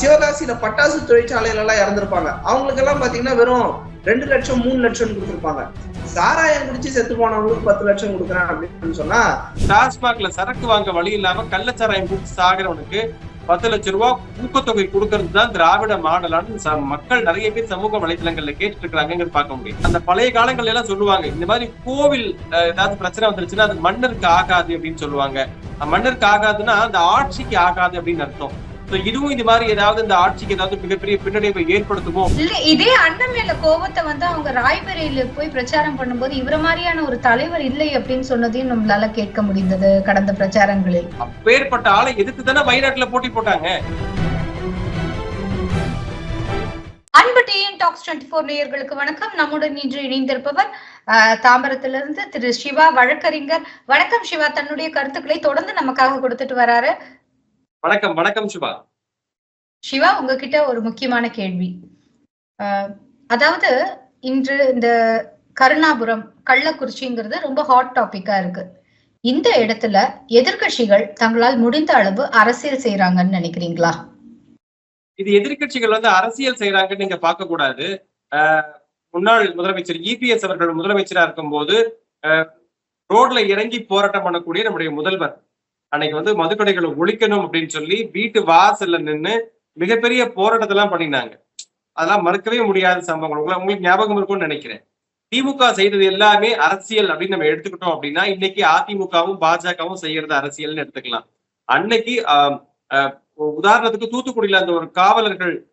சிவகாசியில பட்டாசு தொழிற்சாலையில எல்லாம் இறந்துருப்பாங்க. அவங்களுக்கு எல்லாம் பாத்தீங்கன்னா வெறும் ரெண்டு லட்சம் மூணு லட்சம் கொடுத்துருப்பாங்க. சாராயம் குடிச்சு செத்து போனவங்களுக்கு பத்து லட்சம் கொடுக்குறேன் அப்படின்னு சொன்னா டாஸ்மாக்ல சரக்கு வாங்க வழி இல்லாம கள்ளச்சாராயம் குடிச்சு சாகிறவனுக்கு பத்து லட்சம் ரூபாய் ஊக்கத்தொகை கொடுக்கறது தான் திராவிட மாடலான்னு ச- மக்கள் நிறைய பேர் சமூக வலைதளங்கள்ல கேட்டுட்டு பார்க்க முடியும். அந்த பழைய காலங்கள்ல எல்லாம் சொல்லுவாங்க இந்த மாதிரி கோவில் ஏதாவது பிரச்சனை வந்துருச்சுன்னா அது மன்னருக்கு ஆகாது அப்படின்னு சொல்லுவாங்க. மன்னருக்கு ஆகாதுன்னா அந்த ஆட்சிக்கு ஆகாது அப்படின்னு அர்த்தம். இதுவும் இந்த மாதிரி ஏதாவது இந்த ஆட்சிக்கு ஏதாவது மிகப்பெரிய பின்னடைவை ஏற்படுத்துமோ? இல்ல இதே அண்ணன் மேல கோபத்தை வந்து அவங்க ராய்பரேலில போய் பிரச்சாரம் பண்ணும்போது இவர மாதிரியான ஒரு தலைவர் இல்லை அப்படின்னு சொன்னதையும் நம்மளால கேட்க முடிந்தது கடந்த பிரச்சாரங்களில். அப்பேற்பட்ட ஆளை எதிர்த்து தானே வயநாட்டுல போட்டி போட்டாங்க? அன்பு டிஎன் டாக்ஸ் டுவெண்ட்டி ஃபோர் நேயர்களுக்கு வணக்கம். நம்முடன் இன்று இணைந்திருப்பவர் தாம்பரத்திலிருந்து திரு சிவா வழக்கறிஞர். வணக்கம் சிவா. தன்னுடைய கருத்துக்களை தொடர்ந்து நமக்காக கொடுத்துட்டு வராரு. வணக்கம் வணக்கம் சிவா. சிவா உங்ககிட்ட ஒரு முக்கியமான கேள்வி. அதாவது இன்று இந்த கருணாபுரம் கள்ளக்குறிச்சிங்கிறது ரொம்ப ஹாட் டாபிக்கா இருக்கு. இந்த இடத்துல எதிர்க்கட்சிகள் தங்களால் முடிந்த அளவு அரசியல் செய்யறாங்கன்னு நினைக்கிறீங்களா? இது எதிர்க்கட்சிகள் வந்து அரசியல் செய்யறாங்கன்னு நீங்க பார்க்க கூடாது முன்னாள் முதலமைச்சர் இபிஎஸ் அவர்கள் முதலமைச்சரா இருக்கும்போது அஹ் ரோட்ல இறங்கி போராட்டம் பண்ணக்கூடிய நம்முடைய முதல்வர். அன்னைக்கு வந்து மதுக்கடைகளை ஒழிக்கணும் அப்படின்னு சொல்லி வீட்டு வாசல்ல நின்னு மிகப்பெரிய போராட்டத்தை எல்லாம் பண்ணினாங்க. அதெல்லாம் மறுக்கவே முடியாத சம்பவங்கள். உங்களை- உங்களுக்கு ஞாபகம் இருக்கும்னு நினைக்கிறேன். திமுக செய்தது எல்லாமே அரசியல் அப்படின்னு நம்ம எடுத்துக்கிட்டோம் அப்படின்னா இன்னைக்கு அதிமுகவும் பாஜகவும் செய்யறது அரசியல்னு எடுத்துக்கலாம். அன்னைக்கு ஆஹ் உதாரணத்துக்கு தூத்துக்குடியில அந்த ஒரு காவலர்கள்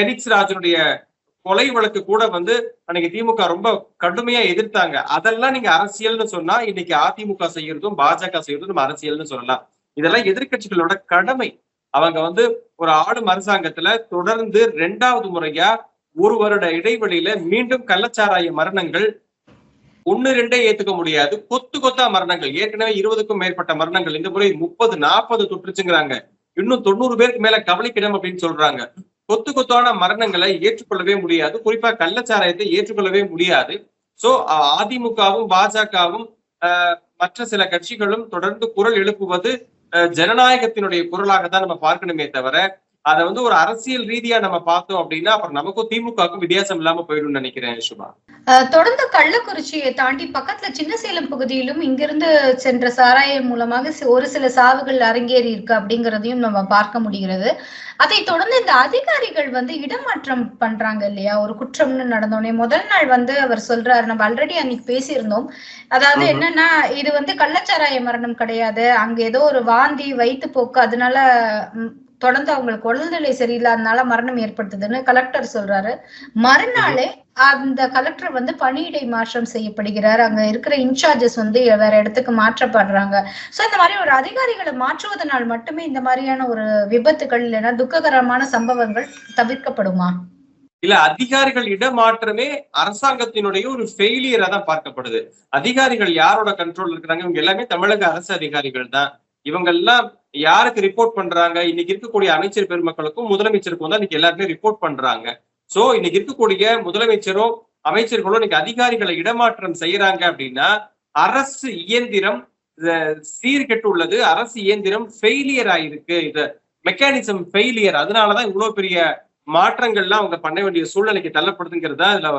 பெனிக்ஸ் ராஜனுடைய கொலை வழக்கு கூட வந்து அன்னைக்கு திமுக ரொம்ப கடுமையா எதிர்த்தாங்க. அதெல்லாம் நீங்க அரசியல்னு சொன்னா இன்னைக்கு அதிமுக செய்யறதும் பாஜக செய்யறதும் நம்ம அரசியல்னு சொல்லலாம். இதெல்லாம் எதிர்க்கட்சிகளோட கடமை. அவங்க வந்து ஒரு ஆளும் அரசாங்கத்துல தொடர்ந்து ரெண்டாவது முறையா ஒரு வருட இடைவெளியில மீண்டும் கள்ளச்சாராய மரணங்கள் ஒண்ணு ரெண்டே ஏத்துக்க முடியாது. கொத்து கொத்தா மரணங்கள். ஏற்கனவே இருபதுக்கும் மேற்பட்ட மரணங்கள். இந்த முறை முப்பது நாற்பது தொற்றுச்சுங்கிறாங்க. இன்னும் தொண்ணூறு பேருக்கு மேல கவலைக்கிடம் அப்படின்னு சொல்றாங்க. கொத்து கொத்தான மரணங்களை ஏற்றுக்கொள்ளவே முடியாது. குறிப்பா கள்ளச்சாராயத்தை ஏற்றுக்கொள்ளவே முடியாது. சோ அதிமுகவும் பாஜகவும் மற்ற சில கட்சிகளும் தொடர்ந்து குரல் எழுப்புவது அஹ், ஜனநாயகத்தினுடைய குரலாக தான் நம்ம பார்க்கணுமே தவிர அதை வந்து ஒரு அரசியல் ரீதியா நம்ம பார்த்தோம் அப்படின்னா அப்புறம் நமக்கும் திமுகவுக்கும் வித்தியாசம் இல்லாம போயிடும்னு நினைக்கிறேன் சுபா. தொடர்ந்து கள்ளக்குறிச்சியை தாண்டி பக்கத்துல சின்ன சேலம் பகுதியிலும் இங்கிருந்து சென்ற சாராயம் மூலமாக ஒரு சில சாவுகள் அரங்கேறி இருக்கு அப்படிங்கறதையும் நம்ம பார்க்க முடிகிறது. அதை தொடர்ந்து இந்த அதிகாரிகள் வந்து இடமாற்றம் பண்றாங்க இல்லையா? ஒரு குற்றம்னு நடந்தோடனே முதல் நாள் வந்து அவர் சொல்றாரு. நம்ம ஆல்ரெடி அன்னைக்கு பேசியிருந்தோம். அதாவது. என்னன்னா இது வந்து கள்ளச்சாராய மரணம் கிடையாது. அங்க ஏதோ ஒரு வாந்தி வயிற்றுப்போக்கு அதனால ம், தொடர்ந்து அவங்களுக்கு உடல்நிலை சரியில்லாதனால மரணம் ஏற்படுத்துதுன்னு கலெக்டர் சொல்றாரு. மறுநாளே அந்த கலெக்டர் வந்து பணியிடை மாற்றம் செய்யப்படுகிறார். அங்க இருக்கிற இன்சார்ஜஸ் வந்து வேற இடத்துக்கு மாற்றப்படுறாங்க. சோ இந்த மாதிரி ஒரு அதிகாரிகளை மாற்றுவதனால் மட்டுமே இந்த மாதிரியான ஒரு விபத்துகள் இல்லைன்னா துக்ககரமான சம்பவங்கள் தவிர்க்கப்படுமா? இல்ல அதிகாரிகள் இடமாற்றமே அரசாங்கத்தினுடைய ஒரு ஃபெயிலியரா தான் பார்க்கப்படுது. அதிகாரிகள் யாரோட கண்ட்ரோல் இருக்கிறாங்க? இவங்க எல்லாமே தமிழக அரசு அதிகாரிகள் தான். இவங்க எல்லாம் யாருக்கு ரிப்போர்ட் பண்றாங்க? இன்னைக்கு இருக்கக்கூடிய அமைச்சர் பெருமக்களுக்கும் முதலமைச்சருக்கும் தான் இன்னைக்கு எல்லாருமே ரிப்போர்ட் பண்றாங்க. சோ இன்னைக்கு இருக்கக்கூடிய முதலமைச்சரும் அமைச்சர்களும் இன்னைக்கு அதிகாரிகளை இடமாற்றம் செய்யறாங்க அப்படின்னா அரசு இயந்திரம் சீர்கெட்டு உள்ளது. அரசு இயந்திரம் ஃபெயிலியர் ஆயிருக்கு. இது மெக்கானிசம் ஃபெயிலியர் அதனாலதான் இவ்வளவு பெரிய மாற்றங்கள்லாம் அவங்க பண்ண வேண்டிய சூழ்நிலைக்கு தள்ளப்படுதுங்கிறது தான் இதுல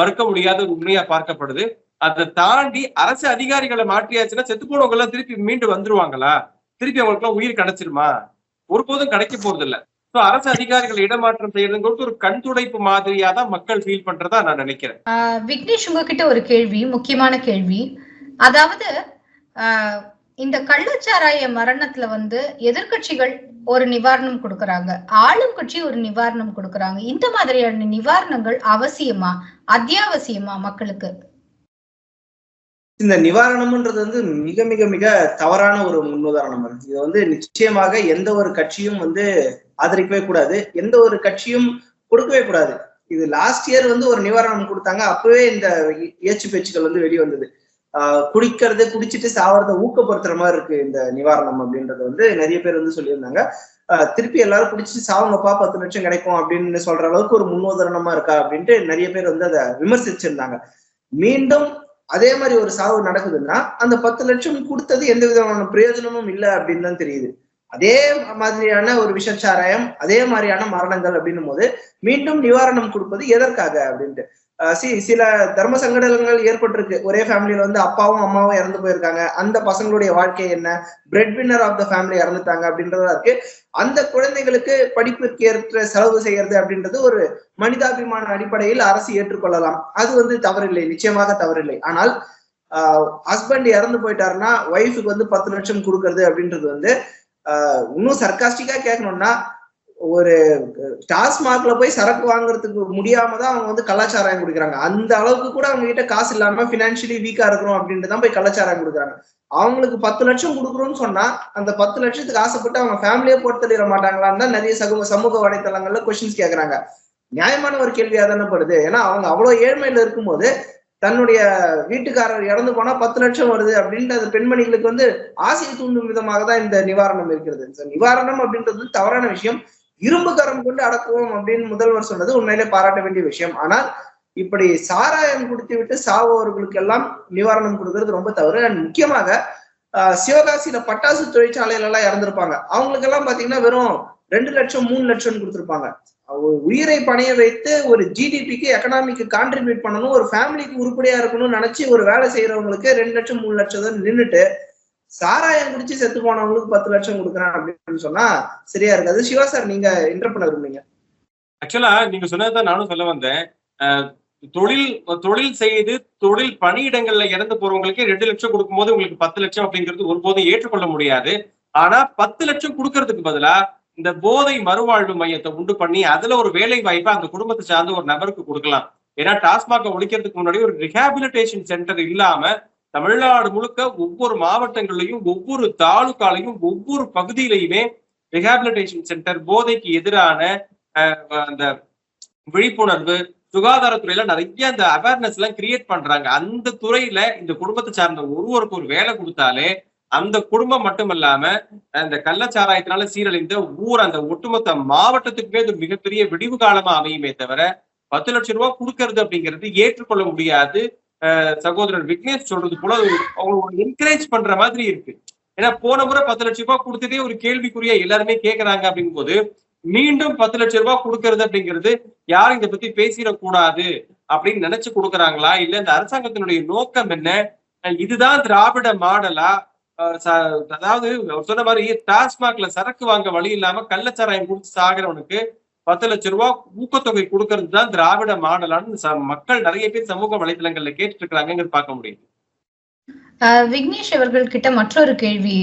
மறுக்க முடியாத ஒரு உண்மையா பார்க்கப்படுது. அதை தாண்டி அரசு அதிகாரிகளை மாற்றியாச்சுன்னா செத்து போனவங்க எல்லாம் திருப்பி மீண்டு வந்துருவாங்களா? திருப்பி அவங்களுக்கு எல்லாம் உயிர் கிடைச்சிருமா? ஒருபோதும் கிடைக்க போறது இல்ல சோ அரசு அதிகாரிகளை இடமாற்றம் செய்யறதுங்கிறது ஒரு கண் துடைப்பு மாதிரியா தான் மக்கள் ஃபீல் பண்றதா நான் நினைக்கிறேன். விக்னேஷ் உங்ககிட்ட ஒரு கேள்வி முக்கியமான கேள்வி. அதாவது ஆஹ் இந்த கள்ளச்சாராய மரணத்துல வந்து எதிர்க்கட்சிகள் ஒரு நிவாரணம் கொடுக்கறாங்க. ஆளும் கட்சி ஒரு நிவாரணம் கொடுக்கறாங்க. இந்த மாதிரியான நிவாரணங்கள் அவசியமா அத்தியாவசியமா மக்களுக்கு? இந்த நிவாரணம்ன்றது வந்து மிக மிக மிக தவறான ஒரு முன்னுதாரணம் இது வந்து நிச்சயமாக எந்த ஒரு கட்சியும் வந்து ஆதரிக்கவே கூடாது. எந்த ஒரு கட்சியும் கொடுக்கவே கூடாது. இது லாஸ்ட் இயர் வந்து ஒரு நிவாரணம் கொடுத்தாங்க. அப்பவே இந்த ஏச்சு பேச்சுக்கள் வந்து வெளிவந்தது ஆஹ் குடிக்கிறது குடிச்சிட்டு சாவறத ஊக்கப்படுத்துற மாதிரி இருக்கு இந்த நிவாரணம் அப்படின்றது வந்து நிறைய பேர் வந்து சொல்லியிருந்தாங்க. திருப்பி எல்லாரும் குடிச்சிட்டு சாவுங்கப்பா பத்து லட்சம் கிடைக்கும் அப்படின்னு சொல்ற அளவுக்கு ஒரு முன்னுதாரணமா இருக்கா அப்படின்ட்டு நிறைய பேர் வந்து அதை விமர்சிச்சிருந்தாங்க. மீண்டும் அதே மாதிரி ஒரு சாவு நடக்குதுன்னா அந்த பத்து லட்சம் கொடுத்தது எந்த விதமான பிரயோஜனமும் இல்லை அப்படின்னு தான் தெரியுது. அதே மாதிரியான ஒரு விஷச்சாராயம் அதே மாதிரியான மரணங்கள் அப்படின்னும் போது மீண்டும் நிவாரணம் கொடுப்பது எதற்காக அப்படின்ட்டு. சில தர்ம சங்கடங்கள் ஏற்பட்டிருக்கு. ஒரே ஃபேமிலியில வந்து அப்பாவும் அம்மாவும் இறந்து போயிருக்காங்க. அந்த பசங்களுடைய வாழ்க்கை என்ன? Bread winner of the family இறந்துட்டாங்க அப்படின்றதா இருக்கு. அந்த குழந்தைகளுக்கு படிப்புக்கு ஏற்ற செலவு செய்யறது அப்படின்றது ஒரு மனிதாபிமான அடிப்படையில் அரசு ஏற்றுக்கொள்ளலாம். அது வந்து தவறில்லை. நிச்சயமாக தவறில்லை. ஆனால் ஹஸ்பண்ட் இறந்து போயிட்டாருன்னா ஒய்ஃபுக்கு வந்து பத்து லட்சம் கொடுக்கறது அப்படின்றது வந்து ஆஹ் இன்னும் சர்க்காஸ்டிக்கா கேட்கணும்னா ஒரு டாஸ்மாக்ல போய் சரக்கு வாங்குறதுக்கு முடியாம தான் அவங்க வந்து கலாச்சாரம் கொடுக்குறாங்க. அந்த அளவுக்கு கூட அவங்க கிட்ட காசு இல்லாம பினான்சியலி வீக்கா இருக்கிறோம் அப்படின்ட்டு தான் போய் கலாச்சாரம் கொடுக்குறாங்க. அவங்களுக்கு பத்து லட்சம் கொடுக்குறோம்னு சொன்னா அந்த பத்து லட்சத்துக்கு ஆசைப்பட்டு அவங்க ஃபேமிலியே போட்டு தள்ளிட மாட்டாங்களான்னு தான் நிறைய சமூக சமூக வலைத்தளங்கள்ல கொஸ்டின்ஸ் கேக்குறாங்க. நியாயமான ஒரு கேள்வியா தானே படுது. ஏன்னா அவங்க அவ்வளவு ஏழ்மையில இருக்கும்போது தன்னுடைய வீட்டுக்காரர் இறந்து போனா பத்து லட்சம் வருது அப்படின்ட்டு அந்த பெண்மணிகளுக்கு வந்து ஆசையை தூண்டும் விதமாக தான் இந்த நிவாரணம் இருக்கிறது. நிவாரணம் அப்படின்றது தவறான விஷயம். இரும்பு கரம் கொண்டு அடக்குவோம் அப்படின்னு முதல்வர் சொன்னது உண்மையிலே பாராட்ட வேண்டிய விஷயம். ஆனால் இப்படி சாராயம் குடித்து விட்டு சாவோர்களுக்கு எல்லாம் நிவாரணம் கொடுக்கறது ரொம்ப தவறு. அண்ட் முக்கியமாக சிவகாசியில பட்டாசு தொழிற்சாலையில எல்லாம் இறந்திருப்பாங்க. அவங்களுக்கு எல்லாம் பாத்தீங்கன்னா வெறும் ரெண்டு லட்சம் மூணு லட்சம் கொடுத்துருப்பாங்க. உயிரை பணைய வைத்து ஒரு ஜிடிபிக்கு எக்கனாமிக்கு கான்ட்ரிபியூட் பண்ணணும் ஒரு ஃபேமிலிக்கு உருப்படியா இருக்கணும்னு நினைச்சு ஒரு வேலை செய்யறவங்களுக்கு ரெண்டு லட்சம் மூணு லட்சம் நின்றுட்டு சாராயம் குடிச்சு செத்து போனவங்களுக்கு பத்து லட்சம் கொடுக்குறான் அப்படின்னு சொன்னா சரியா இருக்காது. சிவா சார் நீங்க இன்டர் பண்ண விரும்புங்க ஆக்சுவலா நீங்க சொன்னதுதான் நானும் சொல்ல வந்தேன். தொழில் தொழில் செய்து தொழில் பணியிடங்கள்ல இறந்து போறவங்களுக்கு ரெண்டு லட்சம் கொடுக்கும்போது உங்களுக்கு பத்து லட்சம் அப்படிங்கிறது ஒருபோதும் ஏற்றுக்கொள்ள முடியாது. ஆனா பத்து லட்சம் கொடுக்கறதுக்கு பதிலா இந்த போதை மறுவாழ்வு மையத்தை உண்டு பண்ணி அதுல ஒரு வேலை வாய்ப்பை அந்த குடும்பத்தை சார்ந்த ஒரு நபருக்கு கொடுக்கலாம். ஏன்னா டாஸ்மாக ஒழிக்கிறதுக்கு முன்னாடி ஒரு ரிஹாபிலிட்டேஷன் சென்டர் இல்லாம தமிழ்நாடு முழுக்க ஒவ்வொரு மாவட்டங்கள்லையும் ஒவ்வொரு தாலுக்காலையும் ஒவ்வொரு பகுதியிலையுமே ரிஹாபிலிட்டேஷன் சென்டர் போதைக்கு எதிரான அந்த விழிப்புணர்வு சுகாதாரத்துறையில நிறைய அந்த அவேர்னஸ் எல்லாம் கிரியேட் பண்றாங்க. அந்த துறையில இந்த குடும்பத்தை சார்ந்த ஒருவருக்கு ஒரு வேலை கொடுத்தாலே அந்த குடும்பம் மட்டுமல்லாம அந்த கள்ளச்சாராயத்தினால சீரழிந்த ஊர் அந்த ஒட்டுமொத்த மாவட்டத்துக்குமே இது மிகப்பெரிய விடிவு காலமா அமையுமே தவிர பத்து லட்சம் ரூபாய் கொடுக்கறது அப்படிங்கிறது ஏற்றுக்கொள்ள முடியாது. சகோதரன் விக்னேஷ் சொல்றது போல அது அவங்க என்கரேஜ் பண்ற மாதிரி இருக்கு. ஏன்னா போன முறை பத்து லட்ச ரூபாய் கொடுத்ததே ஒரு கேள்விக்குரிய எல்லாருமே கேக்குறாங்க அப்படிங்கும்போது மீண்டும் பத்து லட்ச ரூபாய் கொடுக்கறது அப்படிங்கிறது யாரும் இதை பத்தி பேசிடக்கூடாது அப்படின்னு நினைச்சு கொடுக்குறாங்களா? இல்ல இந்த அரசாங்கத்தினுடைய நோக்கம் என்ன? இதுதான் திராவிட மாடலா? அதாவது சொன்ன மாதிரி டாஸ்மாக்ல சரக்கு வாங்க வழி இல்லாம கள்ளச்சாராயம் குடிச்சு சாகிறவனுக்கு பத்து லட்சம் ரூபாய் ஊக்கத்தொகை கொடுக்கறது தான் திராவிட மாடலான்னு ச- மக்கள் நிறைய பேர் சமூக வலைத்தளங்கள்ல கேட்டுட்டு இருக்கிறாங்கிறது பார்க்க முடியுது. ஆஹ் விக்னேஷ் அவர்கள் கிட்ட மற்றொரு கேள்வி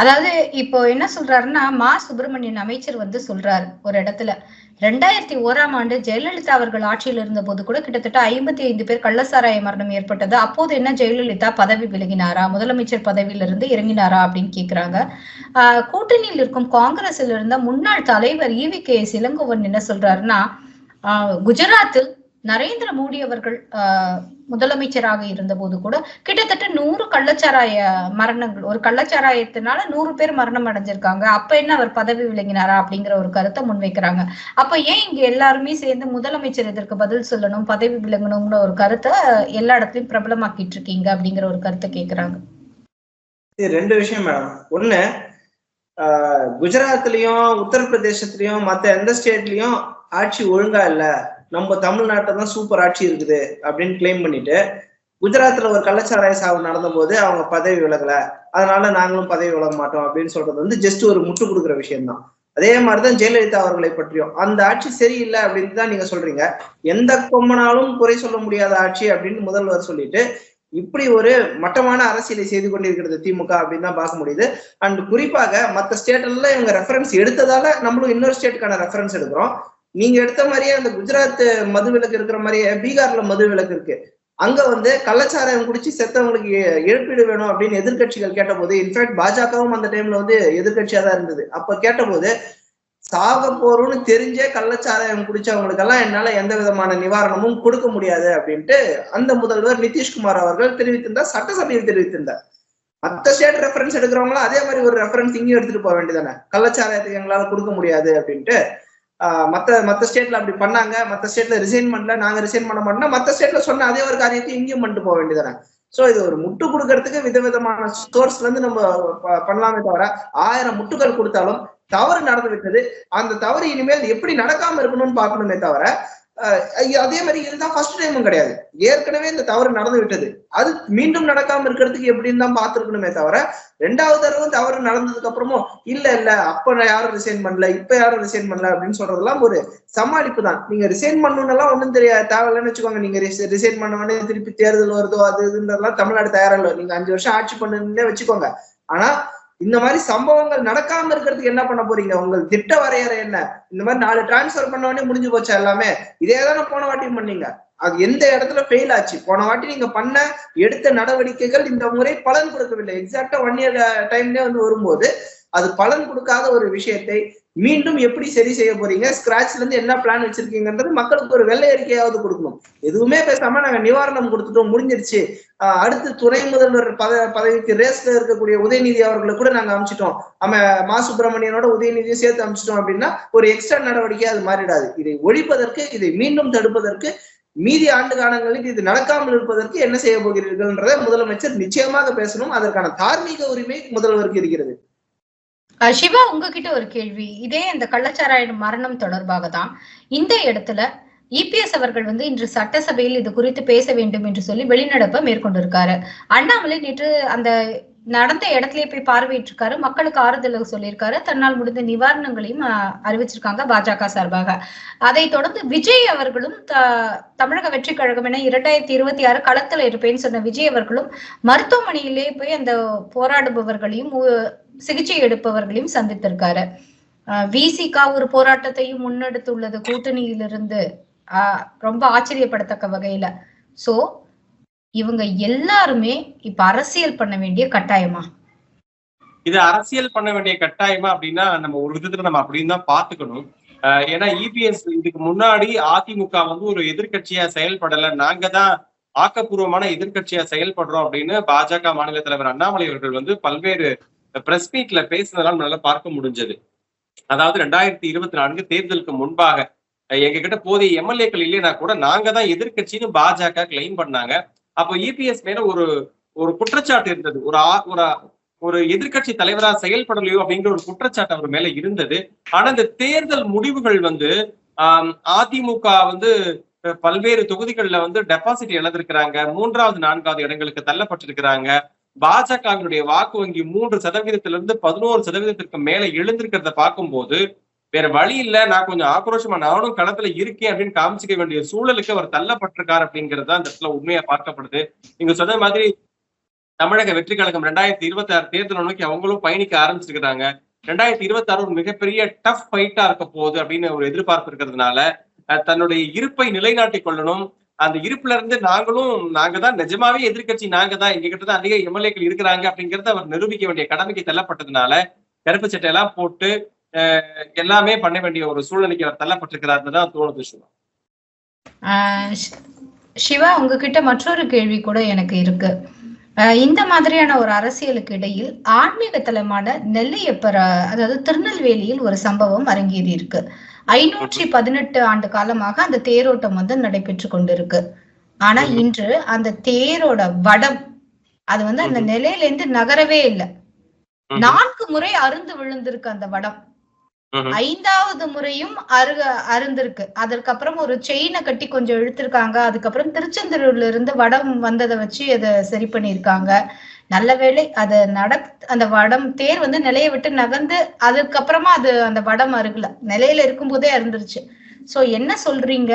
அதாவது இப்போ என்ன சொல்றாருன்னா மா சுப்பிரமணியன் அமைச்சர் வந்து சொல்றாரு ஒரு இடத்துல. ரெண்டாயிரத்தி ஓராம் ஆண்டு ஜெயலலிதா அவர்கள் ஆட்சியில் இருந்த போது கூட கிட்டத்தட்ட ஐம்பத்தி ஐந்து பேர் கள்ளசாராய மரணம் ஏற்பட்டது. அப்போது என்ன ஜெயலலிதா பதவி விலகினாரா? முதலமைச்சர் பதவியிலிருந்து இறங்கினாரா அப்படின்னு கேக்குறாங்க. ஆஹ் கூட்டணியில் இருக்கும் காங்கிரஸில் இருந்த முன்னாள் தலைவர் ஈவி கே இளங்கோவன் என்ன சொல்றாருன்னா ஆஹ் குஜராத்தில் நரேந்திர மோடி அவர்கள் ஆஹ் முதலமைச்சராக இருந்தபோது கூட கிட்டத்தட்ட நூறு கள்ளச்சாராய மரணங்கள் ஒரு கள்ளச்சாராயத்தினால நூறு பேர் மரணம் அடைஞ்சிருக்காங்க. அப்ப என்ன அவர் பதவி விளங்கினாரா அப்படிங்கிற ஒரு கருத்தை முன்வைக்கிறாங்க. அப்ப ஏன் இங்க எல்லாருமே சேர்ந்து முதலமைச்சர் இதற்கு பதில் சொல்லணும் பதவி விலகணுங்கிற ஒரு கருத்தை எல்லா இடத்துலயும் பிரபலமாக்கிட்டு இருக்கீங்க அப்படிங்கிற ஒரு கருத்தை கேக்குறாங்க. ரெண்டு விஷயம் மேடம். ஒண்ணு ஆஹ் குஜராத்லயும் உத்தரப்பிரதேசத்திலயும் மத்த எந்த ஸ்டேட்லயும் ஆட்சி ஒழுங்கா இல்ல. நம்ம தமிழ்நாட்டில் தான் சூப்பர் ஆட்சி இருக்குது அப்படின்னு கிளைம் பண்ணிட்டு குஜராத்ல ஒரு கள்ளச்சாராய சாவு நடந்த போது அவங்க பதவி விலகல. அதனால நாங்களும் பதவி விலக மாட்டோம் அப்படின்னு சொல்றது வந்து ஜஸ்ட் ஒரு முட்டு கொடுக்குற விஷயம்தான். அதே மாதிரிதான் ஜெயலலிதா அவர்களை பற்றியும். அந்த ஆட்சி சரியில்லை அப்படின்னு தான் நீங்க சொல்றீங்க. எந்த கொம்பனாலும் குறை சொல்ல முடியாத ஆட்சி அப்படின்னு முதல்வர் சொல்லிட்டு இப்படி ஒரு மட்டமான அரசியலை செய்து கொண்டிருக்கிறது திமுக அப்படின்னு தான் பார்க்க முடியுது. அண்ட் குறிப்பாக மற்ற ஸ்டேட்ல இவங்க ரெஃபரன்ஸ் எடுத்ததால நம்மளும் இன்னொரு ஸ்டேட்டுக்கான ரெஃபரன்ஸ் எடுக்கிறோம். நீங்க எடுத்த மாதிரியே அந்த குஜராத் மது விலக்கு இருக்கிற மாதிரியே பீகார்ல மது விலக்கு இருக்கு. அங்க வந்து கள்ளச்சாராயம் குடிச்சு செத்தவங்களுக்கு இழப்பீடு வேணும் அப்படின்னு எதிர்க்கட்சிகள் கேட்டபோது இன்ஃபேக்ட் பாஜகவும் அந்த டைம்ல வந்து எதிர்கட்சியா தான் இருந்தது. அப்ப கேட்டபோது சாக போறோம்னு தெரிஞ்சே கள்ளச்சாராயம் குடிச்சவங்களுக்கெல்லாம் என்னால எந்த விதமான நிவாரணமும் கொடுக்க முடியாது அப்படின்ட்டு அந்த முதல்வர் நிதிஷ்குமார் அவர்கள் தெரிவித்திருந்தார் சட்டசபையில் தெரிவித்திருந்தார். மத்த ஸ்டேட் ரெஃபரன்ஸ் எடுக்கிறவங்களும் அதே மாதிரி ஒரு ரெஃபரன்ஸ் இங்கேயும் எடுத்துட்டு போக வேண்டியதானே கள்ளச்சாராயத்துக்கு எங்களால கொடுக்க முடியாது அப்படின்ட்டு மத்த மத்த ஸ்டேட்ல அப்படி பண்ணாங்க. மத்த ஸ்டேட்ல ரிசைன் பண்ணல. நாங்க ரிசைன் பண்ண மாட்டோம்னா மத்த ஸ்டேட்ல சொன்ன அதே ஒரு காரியத்தை இங்கேயும் பண்ணிட்டு போக வேண்டியதானே சோ இது ஒரு முட்டு கொடுக்கறதுக்கு விதவிதமான சோர்ஸ்ல இருந்து நம்ம பண்ணலாமே தவிர ஆயிரம் முட்டுகள் கொடுத்தாலும் தவறு நடந்து விட்டது அந்த தவறு இனிமேல் எப்படி நடக்காம இருக்கணும்னு பார்க்கணுமே தவிர அதே மாதிரி இதுதான் ஃபர்ஸ்ட் டைமும் கிடையாது. ஏற்கனவே இந்த தவறு நடந்து விட்டது. அது மீண்டும் நடக்காம இருக்கிறதுக்கு எப்படின்னு தான் பார்த்துருக்கணுமே தவிர ரெண்டாவது தடவை தவறு நடந்ததுக்கு அப்புறமும் இல்ல இல்ல அப்ப நான் யாரும் ரிசைன் பண்ணல இப்ப யாரும் ரிசைன் பண்ணல அப்படின்னு சொல்றதெல்லாம் ஒரு சமாளிப்பு தான். நீங்க ரிசைன் பண்ணணும்னு ஒண்ணும் தெரியாது தேவையில்லைன்னு வச்சுக்கோங்க. நீங்க ரிசைன் பண்ண உடனே திருப்பி தேர்தல் வருதோ அது இதுன்றதெல்லாம் தமிழ்நாடு தயாரில்லை. நீங்க அஞ்சு வருஷம் ஆட்சி பண்ணுன்னே வச்சுக்கோங்க. ஆனா இந்த மாதிரி சம்பவங்கள் நடக்காம இருக்கிறதுக்கு என்ன பண்ண போறீங்க? உங்கள் திட்ட வரையறை என்ன? இந்த மாதிரி நாலு டிரான்ஸ்ஃபர் பண்ண உடனே முடிஞ்சு போச்சா எல்லாமே? இதே தானே போன வாட்டியும் பண்ணீங்க. அது எந்த இடத்துல ஃபெயில் ஆச்சு? போன வாட்டி நீங்க பண்ண எடுத்த நடவடிக்கைகள் இந்த முறை பலன் கொடுக்கவில்லை. எக்ஸாக்டா ஒன் இயர் டைம்லேயே வந்து வரும்போது அது பலன் கொடுக்காத ஒரு விஷயத்தை மீண்டும் எப்படி சரி செய்ய போறீங்க? ஸ்கிராச்ல இருந்து என்ன பிளான் வச்சிருக்கீங்கன்றது மக்களுக்கு ஒரு வெள்ளை அறிக்கையாவது கொடுக்கணும். எதுவுமே பேசாம நாங்க நிவாரணம் கொடுத்துட்டோம் முடிஞ்சிருச்சு. அடுத்து துணை முதல்வர் பத பதவிக்கு ரேஸ்ல இருக்கக்கூடிய உதயநிதி அவர்களை கூட நாங்க அமைச்சிட்டோம். நம்ம மா சுப்பிரமணியனோட உதயநிதியும் சேர்த்து அமைச்சிட்டோம் அப்படின்னா ஒரு எக்ஸ்ட்ரா நடவடிக்கை அது மாறிடாது. இதை ஒழிப்பதற்கு இதை மீண்டும் தடுப்பதற்கு மீதி ஆண்டு காலங்களில் இது நடக்காமல் இருப்பதற்கு என்ன செய்ய போகிறீர்கள்ன்றதை முதலமைச்சர் நிச்சயமாக பேசணும். அதற்கான தார்மீக உரிமை முதல்வருக்கு இருக்கிறது. சிவா உங்ககிட்ட ஒரு கேள்வி. இதே இந்த கள்ளச்சாராய மரணம் தொடர்பாக தான் இந்த இடத்துல இபிஎஸ் அவர்கள் வந்து இன்று சட்டசபையில் இது குறித்து பேச வேண்டும் என்று சொல்லி வெளிநடப்பை மேற்கொண்டிருக்காரு. அண்ணாமலை நேற்று அந்த நடந்த இடத்திலே போய் பார்வையிட்டிருக்காரு. மக்களுக்கு ஆறுதல் சொல்லியிருக்காரு. தன்னால் முடிந்த நிவாரணங்களையும் அறிவிச்சிருக்காங்க பாஜக சார்பாக. அதை தொடர்ந்து விஜய் அவர்களும் த- தமிழக வெற்றி கழகம் என இரண்டாயிரத்தி இருபத்தி ஆறு களத்தில் இருப்பேன்னு சொன்ன விஜய் அவர்களும் மருத்துவமனையிலே போய் அந்த போராடுபவர்களையும் உ- சிகிச்சை எடுப்பவர்களையும் சந்தித்திருக்காரு. விசிகா ஒரு போராட்டத்தையும் முன்னெடுத்துள்ளது கூட்டணியிலிருந்து ஆஹ் ரொம்ப ஆச்சரியப்படத்தக்க வகையில. சோ இவங்க எல்லாருமே இப்ப அரசியல் பண்ண வேண்டிய கட்டாயமா? இது அரசியல் பண்ண வேண்டிய கட்டாயமா அப்படின்னா நம்ம ஒரு விதத்துல நம்ம அப்படின்னு தான் பாத்துக்கணும் ஏன்னா இபிஎஸ் இதுக்கு முன்னாடி அதிமுக வந்து ஒரு எதிர்க்கட்சியா செயல்படல. நாங்க தான் ஆக்கப்பூர்வமான எதிர்க்கட்சியா செயல்படுறோம் அப்படின்னு பாஜக மாநில தலைவர் அண்ணாமலை அவர்கள் வந்து பல்வேறு பிரஸ் மீட்ல பேசுனதெல்லாம் நம்மளால பார்க்க முடிஞ்சது. அதாவது ரெண்டாயிரத்தி இருபத்தி நான்கு தேர்தலுக்கு முன்பாக எங்க கிட்ட போதிய எம்எல்ஏக்கள் இல்லைன்னா கூட நாங்க தான் எதிர்க்கட்சின்னு பாஜக கிளைம் பண்ணாங்க. அப்போ இபிஎஸ் மேல ஒரு ஒரு குற்றச்சாட்டு இருந்தது. ஒரு ஒரு ஒரு எதிர்க்கட்சி தலைவரா செயல்படலையோ அப்படிங்கிற ஒரு குற்றச்சாட்டு அவர் மேல இருந்தது. ஆனா இந்த தேர்தல் முடிவுகள் வந்து அதிமுக வந்து பல்வேறு தொகுதிகள்ல வந்து டெபாசிட் இழந்திருக்கிறாங்க. மூன்றாவது நான்காவது இடங்களுக்கு தள்ளப்பட்டிருக்கிறாங்க. பாஜகவினுடைய வாக்கு வங்கி மூன்று சதவீதத்திலிருந்து பதினோரு சதவீதத்திற்கு மேல எழுந்திருக்கிறத பார்க்கும்போது வேற வழி இல்ல நான் கொஞ்சம் ஆக்ரோஷமா நானும் களத்துல இருக்கேன் அப்படின்னு காமிச்சிக்க வேண்டிய சூழலுக்கு அவர் தள்ளப்பட்டிருக்கார் அப்படிங்கிறது அந்த இடத்துல உண்மையா பார்க்கப்படுது. நீங்க சொன்ன மாதிரி தமிழக வெற்றி கழகம் ரெண்டாயிரத்தி இருபத்தி ஆறு தேர்தலை நோக்கி அவங்களும் பயணிக்க ஆரம்பிச்சிருக்கிறாங்க. ரெண்டாயிரத்தி இருபத்தி ஆறு ஒரு மிகப்பெரிய டஃப் ஃபைட்டா இருக்க போகுது அப்படின்னு ஒரு எதிர்பார்ப்பு இருக்கிறதுனால தன்னுடைய இருப்பை நிலைநாட்டிக் கொள்ளணும் அந்த இருப்புல இருந்து நாங்களும் நாங்க தான் நிஜமாவே எதிர்க்கட்சி நாங்க தான் எங்க கிட்ட தான் அதிக எம்எல்ஏக்கள் இருக்கிறாங்க அப்படிங்கறத அவர் நிரூபிக்க வேண்டிய கடமைக்கு தள்ளப்பட்டதுனால கருப்பு சட்டை எல்லாம் போட்டு எல்லாமே பண்ண வேண்டிய ஒரு சூழ்நிலைக்கு அவர் தள்ளப்பட்டிருக்கிறாருன்னு தான் தோணுது சிவா. ஆஹ் சிவா உங்ககிட்ட மற்றொரு கேள்வி கூட எனக்கு இருக்கு. ஆஹ் இந்த மாதிரியான ஒரு அரசியலுக்கு இடையில் ஆன்மீக தலமான நெல்லையப்பர் அதாவது திருநெல்வேலியில் ஒரு சம்பவம் அரங்கேறி இருக்கு. ஐநூற்றி பதினெட்டு ஆண்டு காலமாக அந்த தேரோட்டம் வந்து நடைபெற்று கொண்டிருக்கு ஆனா. இன்று அந்த தேரோட வடம் அது வந்து அந்த. நிலையில இருந்து நகரவே இல்லை. நான்கு முறை அருந்து விழுந்திருக்கு அந்த வடம். ஐந்தாவது முறையும் அருக அருந்திருக்கு அதற்கப்புறம் ஒரு செயினை கட்டி கொஞ்சம் இழுத்திருக்காங்க அதுக்கப்புறம் திருச்செந்தூர்ல இருந்து வடம் வந்ததை வச்சு அதை சரி பண்ணியிருக்காங்க நல்ல வேளை அது நட அந்த வடம் தேர் வந்து நிலைய விட்டு நகர்ந்து அதுக்கப்புறமா அது அந்த வடம் அருகல நிலையில இருக்கும்போதே அருந்துருச்சு. சோ என்ன சொல்றீங்க?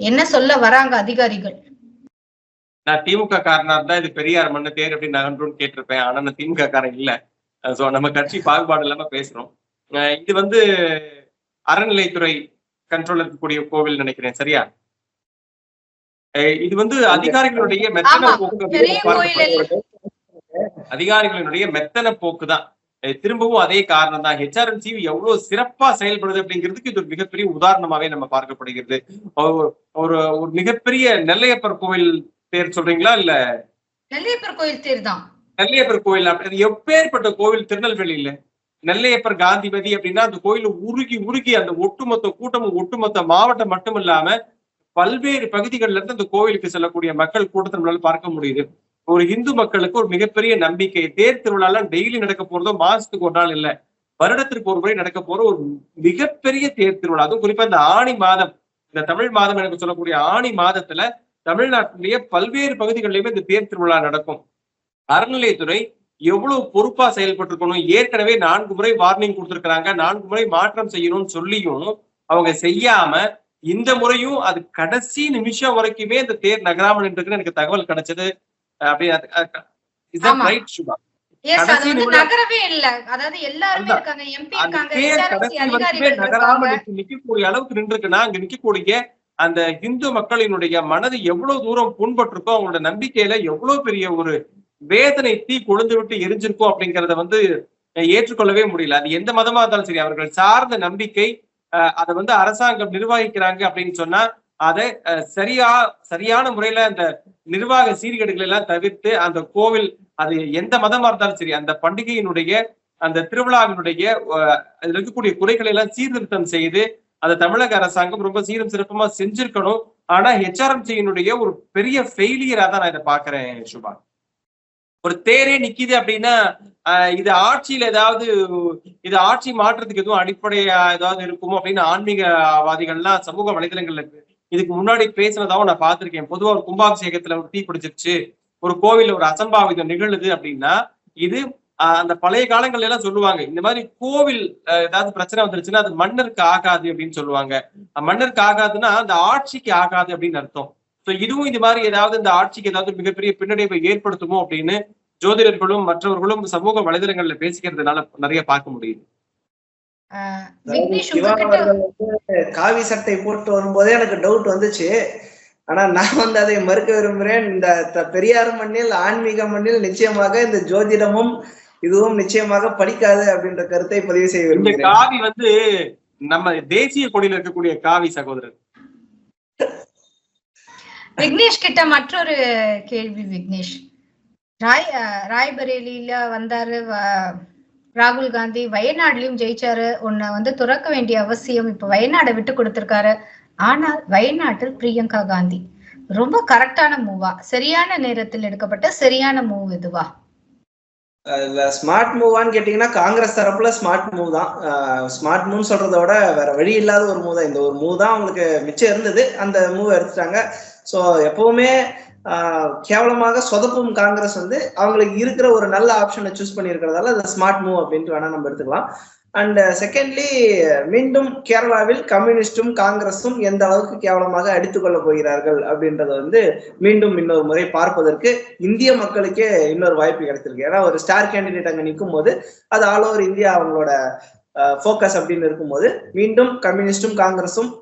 என்ன சொல்ல வராங்க அதிகாரிகள்? நான் திமுக காரனா இருந்தா இது பெரியார் மண்ணு தேர் எப்படி நகன்றும்னு கேட்டிருப்பேன். ஆனா நான் திமுக காரன் இல்ல. சோ நம்ம கட்சி பாகுபாடு இல்லாம பேசுறோம். இது வந்து அறநிலைத்துறை கண்ட்ரோல் இருக்கக்கூடிய கோவில் நினைக்கிறேன். சரியா? இது வந்து அதிகாரிகளுடைய மெத்தன போக்கு அதிகாரிகளினுடைய மெத்தன போக்கு தான் திரும்பவும் அதே காரணம் தான் ஹெச்ஆர்என்சி எவ்வளவு சிறப்பா செயல்படுது அப்படிங்கிறதுக்கு இது ஒரு மிகப்பெரிய உதாரணமாவே நம்ம பார்க்கப்படுகிறது. ஒரு ஒரு ஒரு மிகப்பெரிய நெல்லையப்பர் கோவில் பேர் சொல்றீங்களா இல்ல? நெல்லையப்பர் கோயில் தேர் தான் நெல்லையப்பர் கோயில் அப்படி எப்பேற்பட்ட கோவில் திருநெல்வேலியில? நெல்லையப்பர் காந்திபதி அப்படின்னா அந்த கோயில் உருகி உருகி அந்த ஒட்டுமொத்த கூட்டமும் ஒட்டுமொத்த மாவட்டம் மட்டும் இல்லாம பல்வேறு பகுதிகளில இருந்து அந்த கோவிலுக்கு செல்லக்கூடிய மக்கள் கூட்டத்தை நம்மளால பார்க்க முடியுது. ஒரு இந்து மக்களுக்கு ஒரு மிகப்பெரிய நம்பிக்கை. தேர் திருவிழாலாம் டெய்லி நடக்க போறதோ மாசத்துக்கு ஒரு நாள் இல்ல. வருடத்திற்கு ஒரு முறை நடக்க போற ஒரு மிகப்பெரிய தேர் திருவிழா. அதுவும் குறிப்பா இந்த ஆணி மாதம். இந்த தமிழ் மாதம் எனக்கு சொல்லக்கூடிய ஆணி மாதத்துல தமிழ்நாட்டிலேயே பல்வேறு பகுதிகளிலுமே இந்த தேர் திருவிழா நடக்கும். அறநிலையத்துறை எவ்வளவு பொறுப்பா செயல்பட்டிருக்கணும்? ஏற்கனவே நான்கு முறை வார்னிங் கொடுத்திருக்கிறாங்க. நான்கு முறை மாற்றம் செய்யணும்னு சொல்லியும் அவங்க செய்யாம இந்த முறையும் அது கடைசி நிமிஷம் வரைக்குமே இந்த தேர் நகராமல் நின்றுக்குன்னு எனக்கு தகவல் கிடைச்சது. அப்படி சுபா? நகரவே இல்ல. அதாவது எல்லாருமே. இருக்காங்க. எம்பி அந்த நகராம நிக்கக்கூடிய அளவுக்கு அங்க நிக்கக்கூடிய இந்து மக்களினுடைய மனது எவ்வளவு தூரம் புண்பட்டிருக்கோ அவங்களோட நம்பிக்கையில எவ்வளவு பெரிய ஒரு வேதனை தீ கொழுந்து விட்டு எரிஞ்சிருக்கும் அப்படிங்கறத வந்து ஏற்றுக்கொள்ளவே முடியல. அது எந்த மதமா இருந்தாலும் சரி அவர்கள் சார்ந்த நம்பிக்கை அதை வந்து அரசாங்கம் நிர்வகிக்கிறாங்க அப்படின்னு சொன்னா அதை சரியா சரியான முறையில அந்த நிர்வாக சீர்கேடுகளை எல்லாம் தவிர்த்து அந்த கோவில் அது எந்த மதமா இருந்தாலும் சரி அந்த பண்டிகையினுடைய அந்த திருவிழாவினுடைய அஹ், அதுல இருக்கக்கூடிய குறைகளை எல்லாம் சீர்திருத்தம் செய்து அதை தமிழக அரசாங்கம் ரொம்ப சீரும் சிறப்புமா செஞ்சிருக்கணும். ஆனா ஹெச்ஆர்எம்சியினுடைய ஒரு பெரிய ஃபெயிலியரா தான் நான் இதை பாக்குறேன் சுபா ஒரு தேரே நிக்குது அப்படின்னா ஆஹ் இது ஆட்சியில ஏதாவது இது ஆட்சி மாற்றத்துக்கு எதுவும் அடிப்படையா ஏதாவது இருக்குமோ அப்படின்னு ஆன்மீகவாதிகள்லாம் சமூக வலைதளங்கள்ல இதுக்கு முன்னாடி பேசுனதாவும் நான் பார்த்திருக்கேன். பொதுவா ஒரு கும்பாபிஷேகத்துல ஒரு தீ பிடிச்சிருச்சு. ஒரு கோவில் ஒரு அசம்பாவிதம் நிகழுது அப்படின்னா இது ஆஹ் அந்த பழைய காலங்கள்ல எல்லாம் சொல்லுவாங்க. இந்த மாதிரி கோவில் ஏதாவது பிரச்சனை வந்துருச்சுன்னா அது மன்னருக்கு ஆகாது அப்படின்னு சொல்லுவாங்க. மன்னருக்கு ஆகாதுன்னா அந்த ஆட்சிக்கு ஆகாது அப்படின்னு அர்த்தம். ஸோ இதுவும் இது மாதிரி ஏதாவது இந்த ஆட்சிக்கு ஏதாவது மிகப்பெரிய பின்னடைவை ஏற்படுத்துமோ அப்படின்னு ஜோதிடர்களும் மற்றவர்களும் சமூக வலைதளங்கள்ல பேசிக்கிறதுனால நிறைய பார்க்க முடியுது. காவி சட்டை போட்டு வரும்போதே எனக்கு டவுட் வந்துச்சு. ஆனா நான் வந்து அதை மறுக்க விரும்புகிறேன் இந்த பெரியார் மண்ணில் ஆன்மீக மண்ணில் நிச்சயமாக இந்த ஜோதிடமும் இதுவும் நிச்சயமாக படிக்காது அப்படின்ற கருத்தை பதிவு செய்ய இந்த விரும்புகிறேன். காவி வந்து நம்ம தேசிய கொடியில இருக்கக்கூடிய காவி சகோதரர். விக்னேஷ் கிட்ட மற்றொரு கேள்வி விக்னேஷ். ராய் ராய்பரேலியில வந்தாரு ராகுல் காந்தி வயநாடுலயும் ஜெயிச்சாரு. உன்னை வந்து துறக்க வேண்டிய அவசியம் இப்ப வயநாடை விட்டு கொடுத்திருக்காரு. ஆனால் வயநாட்டில் பிரியங்கா காந்தி. ரொம்ப கரெக்டான மூவா சரியான நேரத்தில் எடுக்கப்பட்ட சரியான மூவ் இதுவா இல்ல ஸ்மார்ட் மூவான்னு கேட்டீங்கன்னா காங்கிரஸ் தரப்புல ஸ்மார்ட் மூவ் தான். ஸ்மார்ட் மூவ்னு சொல்றத விட வேற வழி இல்லாத ஒரு மூவ் தான். இந்த ஒரு மூவ் தான் அவங்களுக்கு மிச்சம் இருந்தது. அந்த மூவ் எடுத்துட்டாங்க. ஸோ எப்பவுமே கேவலமாக சொதப்பும் காங்கிரஸ் வந்து அவங்களுக்கு இருக்கிற ஒரு நல்ல ஆப்ஷனை சூஸ் பண்ணியிருக்கிறதால அது ஸ்மார்ட் மூவ் அப்படின்ட்டு வேணா நம்ம எடுத்துக்கலாம். அண்ட் செகண்ட்லி uh, மீண்டும் கேரளாவில் கம்யூனிஸ்டும் காங்கிரஸும் எந்த அளவுக்கு கேவலமாக அடித்துக்கொள்ள போகிறார்கள் அப்படின்றத வந்து மீண்டும் இன்னொரு முறை பார்ப்பதற்கு இந்திய மக்களுக்கே இன்னொரு வாய்ப்பு கிடைத்திருக்கு. ஏன்னா ஒரு ஸ்டார் கேண்டிடேட் அங்கே நிற்கும் போது அது ஆல் ஓவர் இந்தியா அவங்களோட uh, ஃபோக்கஸ் அப்படின்னு இருக்கும்போது மீண்டும் கம்யூனிஸ்டும் காங்கிரஸும்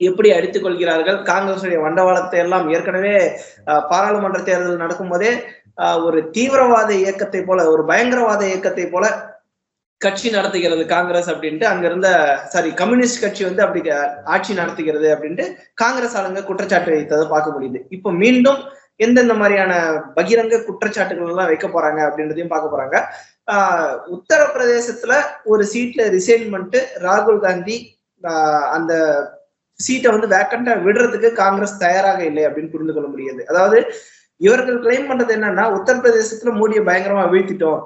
எப்படி அடித்துக் கொள்கிறார்கள்? காங்கிரஸுடைய வண்டவாளத்தை எல்லாம் ஏற்கனவே பாராளுமன்ற தேர்தல் நடக்கும் போதே ஒரு தீவிரவாத இயக்கத்தை போல ஒரு பயங்கரவாத இயக்கத்தை போல கட்சி நடத்துகிறது காங்கிரஸ் அப்படின்ட்டு அங்க இருந்த சாரி கம்யூனிஸ்ட் கட்சி வந்து அப்படி ஆட்சி நடத்துகிறது அப்படின்ட்டு காங்கிரஸ் ஆளுங்க குற்றச்சாட்டு வைத்ததை பார்க்க முடியுது. இப்போ மீண்டும் எந்தெந்த மாதிரியான பகிரங்க குற்றச்சாட்டுகள் எல்லாம் வைக்க போறாங்க அப்படின்றதையும் பார்க்க போறாங்க. ஆஹ் உத்தரப்பிரதேசத்துல ஒரு சீட்ல ரிசைன் பண்ணிட்டு ராகுல் காந்தி அந்த சீட்டை வந்து வேக்கண்டா விடுறதுக்கு காங்கிரஸ் தயாராக இல்லை அப்படின்னு புரிந்து கொள்ள முடியுது. அதாவது இவர்கள் கிளைம் பண்றது என்னன்னா உத்தரப்பிரதேசத்துல மோடியை பயங்கரமா வீழ்த்திட்டோம்.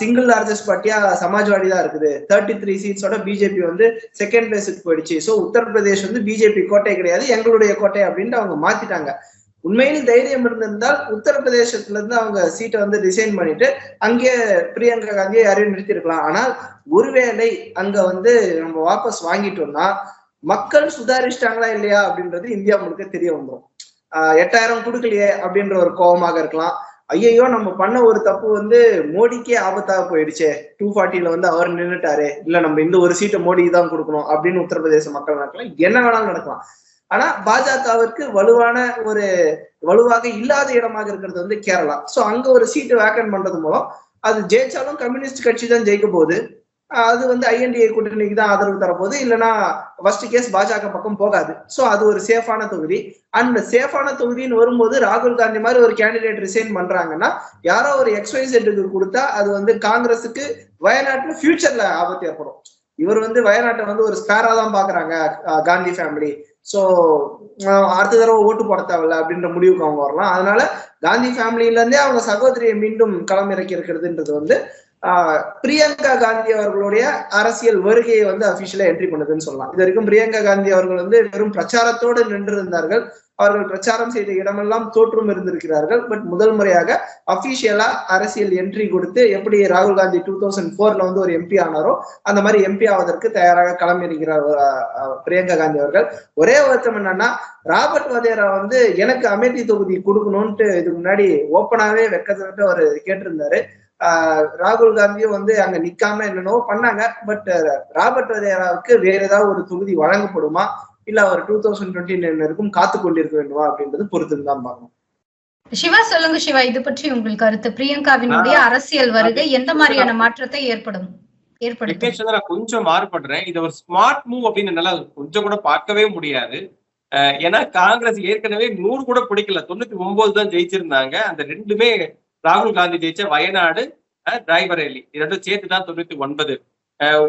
சிங்கிள் லார்ஜஸ்ட் பார்ட்டியா சமாஜ்வாடி தான் இருக்குது. தேர்ட்டி த்ரீ சீட்ஸோட பிஜேபி வந்து செகண்ட் பிளேஸுக்கு போயிடுச்சு. ஸோ உத்தரப்பிரதேஷ் வந்து பிஜேபி கோட்டை கிடையாது எங்களுடைய கோட்டை அப்படின்ட்டு அவங்க மாத்திட்டாங்க. உண்மையில் தைரியம் இருந்திருந்தால் உத்தரப்பிரதேசத்துல இருந்து அவங்க சீட்டை வந்து டிசைன் பண்ணிட்டு அங்கே பிரியங்கா காந்தியை யாரையும் நிறுத்திருக்கலாம் ஆனால் ஒருவேளை அங்க வந்து நம்ம வாபஸ் வாங்கிட்டோம்னா மக்கள் சுதாரிச்சிட்டாங்களா இல்லையா அப்படின்றது இந்தியா முழுக்க தெரிய வந்துடும் ஆஹ் எட்டாயிரம் கொடுக்கலையே அப்படின்ற ஒரு கோபமாக இருக்கலாம். ஐயையோ நம்ம பண்ண ஒரு தப்பு வந்து மோடிக்கே ஆபத்தாக போயிடுச்சே. டூ ஃபார்ட்டில வந்து அவர் நின்றுட்டாரு இல்ல நம்ம இந்த ஒரு சீட்டை மோடிக்கு தான் கொடுக்கணும் அப்படின்னு உத்தரப்பிரதேச மக்கள் நடக்கலாம் என்ன வேணாலும் நடக்கலாம். ஆனா பாஜகவிற்கு வலுவான ஒரு வலுவாக இல்லாத இடமாக இருக்கிறது வந்து கேரளா. சோ அங்க ஒரு சீட்டு வேக்கன் பண்றது மூலம் அது ஜெயிச்சாலும் கம்யூனிஸ்ட் கட்சி தான் ஜெயிக்க போகுது. அது வந்து ஐஎன்டிஏ கூட்டணிக்கு தான் ஆதரவு தரப்போகுது. இல்லைன்னா ஃபர்ஸ்ட் கேஸ் பாஜக பக்கம் போகாது. ஸோ அது ஒரு சேஃபான தொகுதி. அண்ட் சேஃபான தொகுதின்னு வரும்போது ராகுல் காந்தி மாதிரி ஒரு கேண்டிடேட் ரிசைன் பண்றாங்கன்னா யாரோ ஒரு எக்ஸ்வைசெட்டுக்கு கொடுத்தா அது வந்து காங்கிரஸுக்கு வயநாட்டில் ஃபியூச்சர்ல ஆபத்து ஏற்படும். இவர் வந்து வயநாட்டை வந்து ஒரு ஸ்பேரா தான் பாக்குறாங்க காந்தி ஃபேமிலி ஸோ அடுத்த தடவை ஓட்டு போட தேவையில்ல அப்படின்ற முடிவுக்கு அவங்க வரலாம். அதனால காந்தி ஃபேமிலியிலேருந்தே அவங்க சகோதரியை மீண்டும் களம் இறக்கி இருக்கிறதுன்றது வந்து பிரியங்கா காந்தி அவர்களுடைய அரசியல் வருகையை வந்து அபிஷியலா என்ட்ரி பண்ணுதுன்னு சொல்லலாம். இது வரைக்கும் பிரியங்கா காந்தி அவர்கள் வந்து வெறும் பிரச்சாரத்தோடு நின்று இருந்தார்கள் அவர்கள் பிரச்சாரம் செய்த இடமெல்லாம் தோற்றும் இருந்திருக்கிறார்கள். பட் முதல் முறையாக அபிஷியலா அரசியல் என்ட்ரி கொடுத்து எப்படி ராகுல் காந்தி டூ தௌசண்ட் போர்ல வந்து ஒரு எம்பி ஆனாரோ அந்த மாதிரி எம்பி ஆவதற்கு தயாராக களமிருக்கிறார் பிரியங்கா காந்தி அவர்கள். ஒரே வருத்தம் என்னன்னா ராபர்ட் வதேரா வந்து எனக்கு அமேதி தொகுதி கொடுக்கணும்ட்டு இதுக்கு முன்னாடி ஓப்பனாவே வெக்கத்துட்டு அவர் கேட்டிருந்தாரு. ராகுல் காந்தியும் வந்து அங்க நிக்காம என்னென்னவோ பண்ணாங்க. பட் ராபர்ட் வதேராவுக்கு வேற ஏதாவது ஒரு தொகுதி வழங்கப்படுமா? இல்ல அவர் டூ தௌசண்ட் டுவெண்ட்டி நைன் வரைக்கும் காத்து கொண்டிருக்க வேண்டுமா? அப்படின்றது பொறுத்து தான் பார்க்கணும். சிவா சொல்லுங்க சிவா. இது பற்றி உங்கள் கருத்து. பிரியங்காவினுடைய அரசியல் வருகை எந்த மாதிரியான மாற்றத்தை ஏற்படும்? நான் கொஞ்சம் மாறுபடுறேன். இது ஒரு ஸ்மார்ட் மூவ் அப்படின்னு என்னால கொஞ்சம் கூட பார்க்கவே முடியாது. ஏன்னா காங்கிரஸ் ஏற்கனவே நூறு கூட பிடிக்கல. தொண்ணூத்தி ஒன்பது தான் ஜெயிச்சிருந்தாங்க. அந்த ரெண்டுமே ராகுல் காந்தி ஜெயிச்ச வயநாடு ராய்பரேலி இது ரெண்டும் சேர்த்து தான் தொண்ணூத்தி ஒன்பது. அஹ்,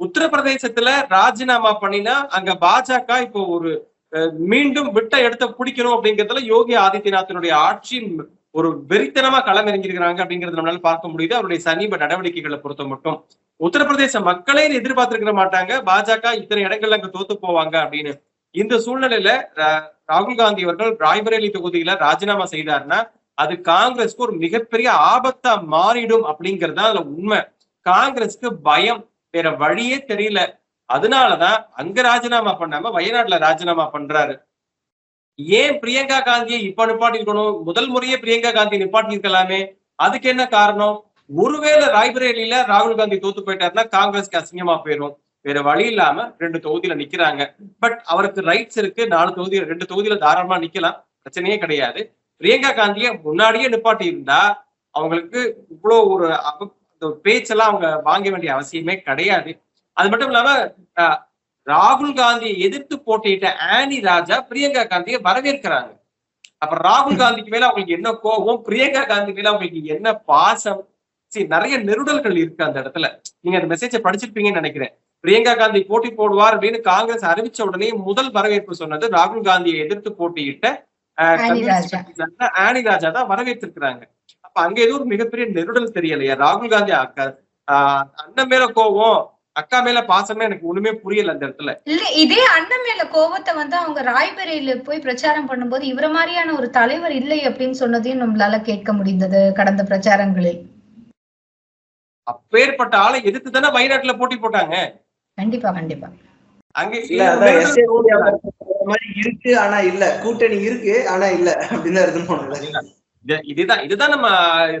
உத்தரப்பிரதேசத்துல ராஜினாமா பண்ணினா அங்க பாஜக இப்போ ஒரு அஹ், மீண்டும் விட்ட இடத்த பிடிக்கணும் அப்படிங்கறதுல யோகி ஆதித்யநாத்தினுடைய ஆட்சியின் ஒரு வெறித்தனமா களமிறங்கியிருக்கிறாங்க அப்படிங்கறது நம்மளால பார்க்க முடியுது. அவருடைய சமீப நடவடிக்கைகளை பொறுத்த மட்டும். உத்தரப்பிரதேச மக்களே எதிர்பார்த்திருக்க மாட்டாங்க. பாஜக இத்தனை இடங்கள்ல அங்க தோத்து போவாங்க அப்படின்னு. இந்த சூழ்நிலையில ராகுல் காந்தி அவர்கள் ராய்பரேலி தொகுதியில ராஜினாமா செய்தாருன்னா அது காங்கிரஸ்க்கு ஒரு மிகப்பெரிய ஆபத்தா மாறிடும் அப்படிங்கிறது தான் அதுல உண்மை. காங்கிரஸ்க்கு பயம். வேற வழியே தெரியல. அதனாலதான் அங்க ராஜினாமா பண்ணாம வயநாட்டுல ராஜினாமா பண்றாரு. ஏன் பிரியங்கா காந்தியை இப்ப நிப்பாட்டிருக்கணும் முதல் முறையே பிரியங்கா காந்தி நிப்பாட்டி இருக்கலாமே அதுக்கு என்ன காரணம்? ஒருவேளை ராய்பரேலியில ராகுல் காந்தி தோத்து போயிட்டாருன்னா காங்கிரஸ்க்கு அசிங்கமா போயிடும் வேற வழி இல்லாம ரெண்டு தொகுதியில நிக்கிறாங்க. பட் அவருக்கு ரைட்ஸ் இருக்கு. நாலு தொகுதி ரெண்டு தொகுதியில தாராளமா நிக்கலாம். பிரச்சனையே கிடையாது. பிரியங்கா காந்தியை முன்னாடியே நிப்பாட்டி இருந்தா அவங்களுக்கு இவ்வளவு ஒரு பேச்செல்லாம் அவங்க வாங்க வேண்டிய அவசியமே கிடையாது. அது மட்டும் இல்லாம ராகுல் காந்தியை எதிர்த்து போட்டியிட்ட ஆனி ராஜா பிரியங்கா காந்தியை வரவேற்கிறாங்க. அப்ப ராகுல் காந்திக்கு மேல அவங்களுக்கு என்ன கோபம்? பிரியங்கா காந்தி மேல அவங்களுக்கு என்ன பாசம்? சரி நிறைய நெருடல்கள் இருக்கு அந்த இடத்துல. நீங்க அந்த மெசேஜை படிச்சிருப்பீங்கன்னு நினைக்கிறேன். பிரியங்கா காந்தி போட்டி போடுவார் அப்படின்னு காங்கிரஸ் அறிவிச்ச உடனே முதல் வரவேற்பு சொன்னது ராகுல் காந்தியை எதிர்த்து போட்டியிட்ட ஆனி ராஜா. தான் வரவேற்றிருக்கிறாங்க. அப்ப அங்க ஏதோ ஒரு மிகப்பெரிய நெருடல் தெரியலையா. ராகுல் காந்தி அக்கா அண்ணன் மேல கோவம் அக்கா மேல பாசமே எனக்கு ஒண்ணுமே புரியல அந்த இடத்துல. இல்ல இதே அண்ணன் மேல கோவத்தை வந்து அவங்க ராய்பரேலில போய் பிரச்சாரம் பண்ணும்போது இவர மாதிரியான ஒரு தலைவர் இல்லை அப்படின்னு சொன்னதையும் நம்மளால கேட்க முடிந்தது கடந்த பிரச்சாரங்களில். அப்பேற்பட்ட ஆளை எதிர்த்து தானே வயநாட்டுல போட்டி போட்டாங்க. கண்டிப்பா கண்டிப்பா. அங்க இருக்கு ஆனா இல்ல. கூட்டணி இருக்கு ஆனா இல்ல. அப்படின்னு இருந்து இதுதான் இதுதான் நம்ம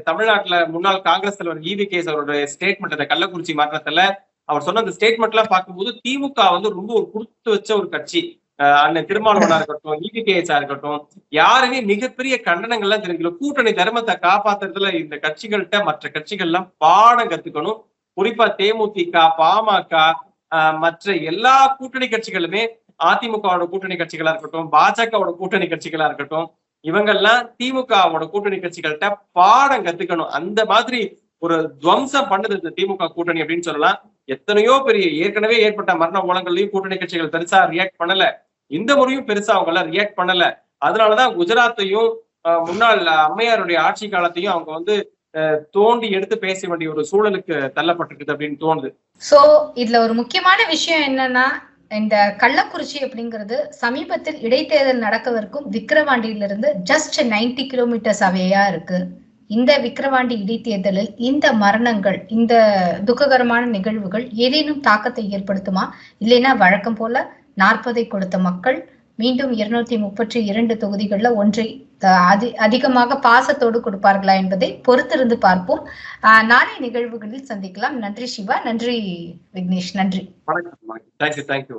தமிழ்நாட்டுல முன்னாள் காங்கிரஸ் தலைவர் இவி கேஸ் அவருடைய ஸ்டேட்மெண்ட் அந்த கள்ளக்குறிச்சி மாற்றத்துல அவர் சொன்ன அந்த ஸ்டேட்மெண்ட் எல்லாம் பார்க்கும்போது திமுக வந்து ரொம்ப ஒரு கொடுத்து வச்ச ஒரு கட்சி. அஹ் அண்ணன் திருமாவளவனா இருக்கட்டும் இவி கேஎஸ்ஆ இருக்கட்டும் யாருமே மிகப்பெரிய கண்டனங்கள்லாம் தெரிவிக்கல. கூட்டணி தர்மத்தை காப்பாத்துறதுல இந்த கட்சிகள்கிட்ட மற்ற கட்சிகள் எல்லாம் பாடம் கத்துக்கணும். குறிப்பா தேமுதிக பாமக மற்ற எல்லா கூட்டணி கட்சிகளுமே அதிமுகவோட கூட்டணி கட்சிகளா இருக்கட்டும் பாஜகவோட கூட்டணி கட்சிகளா இருக்கட்டும் இவங்கெல்லாம் திமுகவோட கூட்டணி கட்சிகள்கிட்ட பாடம் கத்துக்கணும். அந்த மாதிரி ஒரு துவம்சம் பண்ணுது இந்த திமுக கூட்டணி அப்படின்னு சொல்லலாம். எத்தனையோ பெரிய ஏற்கனவே ஏற்பட்ட மரண ஓலங்கள்லயும் கூட்டணி கட்சிகள் பெருசா ரியாக்ட் பண்ணல. இந்த முறையும் பெருசா அவங்க எல்லாம் ரியாக்ட் பண்ணல. அதனாலதான் குஜராத்தையும் ஆஹ் முன்னாள் அம்மையாருடைய ஆட்சி காலத்தையும் அவங்க வந்து தோண்டி எடுத்து பேச வேண்டிய ஒரு சூழலுக்கு தள்ளப்பட்டிருக்குது அப்படின்னு தோணுது. சோ இதுல ஒரு முக்கியமான விஷயம் என்னன்னா இந்த கள்ளக்குறிச்சி அப்படிங்கிறது சமீபத்தில் இடைத்தேர்தல் நடக்கவிருக்கும் விக்கிரவாண்டியிலிருந்து ஜஸ்ட் 90 கிலோமீட்டர்ஸ் அவையா இருக்கு. இந்த விக்கிரவாண்டி இடைத்தேர்தலில் இந்த மரணங்கள் இந்த துக்ககரமான நிகழ்வுகள் ஏதேனும் தாக்கத்தை ஏற்படுத்துமா? இல்லைன்னா வழக்கம் போல நாற்பதை கொடுத்த மக்கள் மீண்டும் இருநூத்தி முப்பத்தி இரண்டு தொகுதிகளில் ஒன்றை அஹ், அதி அதிகமாக பாசத்தோடு கொடுப்பார்களா என்பதை பொறுத்திருந்து பார்ப்போம். ஆஹ், நாளை நிகழ்வுகளில் சந்திக்கலாம். நன்றி சிவா நன்றி விக்னேஷ். நன்றி. Thank you thank you